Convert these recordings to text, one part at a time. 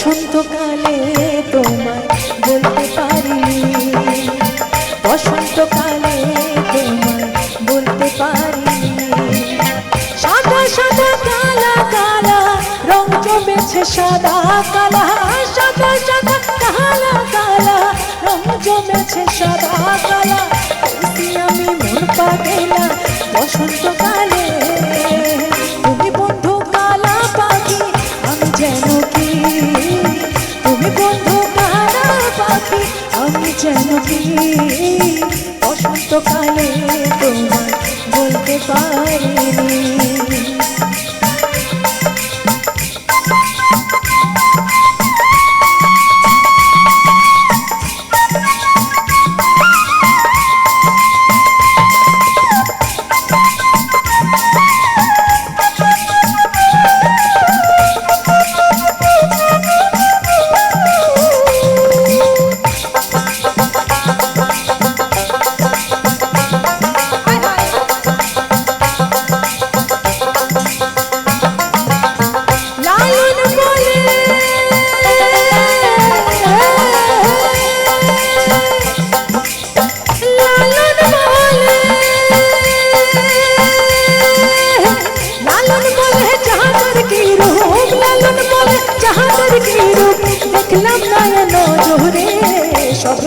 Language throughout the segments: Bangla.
বসন্তকালে তোমায় বলতে পারিনি বসন্তকালে তোমায় বলতে পারিনি সাদা সাদা, কালা কালা, রং জমেছে সাদা, কালা, সাদা সাদা, কালা কালা, রং জমেছে সাদা, কালা। আমি মন পাগেলা, বসন্তকালে আমি যেন কি? বসন্তকালে তোমার বলতে পারিনি।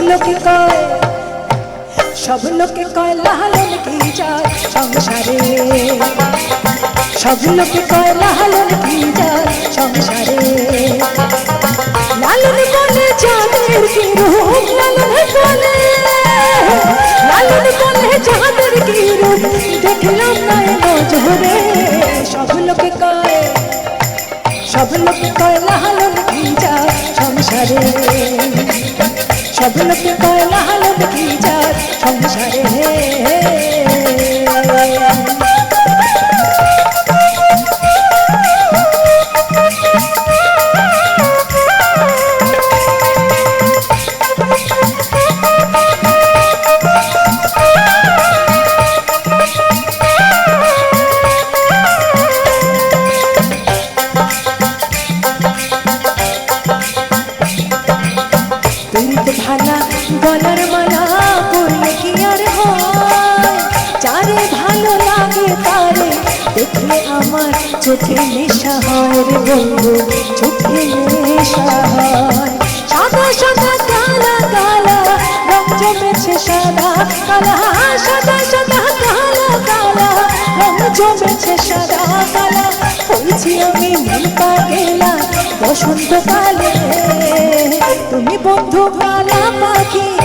লোকে কয় সব লোকে কয় লালন কি যায় সংসারে? সব লোকে কয় লালন কি যায় সংসারে? লালন বলে চাঁদের কি রূপ, লালন বলে লালন বলে চাঁদের কি রূপ, দেখলাম নয়ন জোরে সব লোকে কয় সব সব লোকে কয় তুমি তো ভালা, গলার মালা পরলে কি আর হয়? যারে ভালো লাগে তারে দেখলে আমার চোখে নেশা হয় রে বন্ধু, চোখে নেশা হয়। সাদা সাদা কালা কালা রং জমেছে সাদা কালা সাদা সাদা কালা কালা রং জমেছে সাদা কালা হয়েছি আমি মন পাগেলা বসন্তকালে। বন্ধু কালা পাখি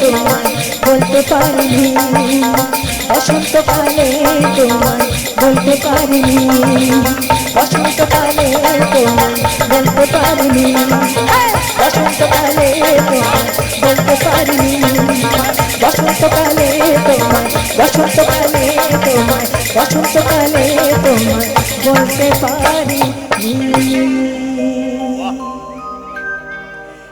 তোমায় বলতে পারিনি, বসন্তকালে তোমায় বলতে পারিনি, বসন্তকালে তোমায় বলতে পারিনি, বসন্তকালে তোমায় বলতে পারিনি, বসন্তকালে তোমায় বসন্তকালে তোমায়, বসন্তকালে